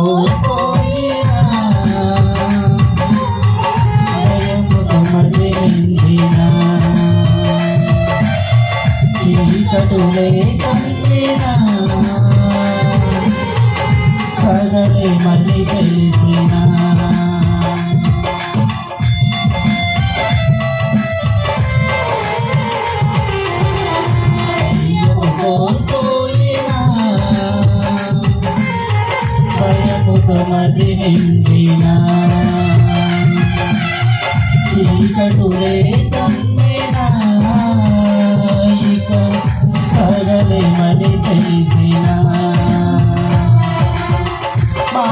Oh. నిండిన చీకటులే కమ్మిన ఇక సగలే మని తెలిసిన. మా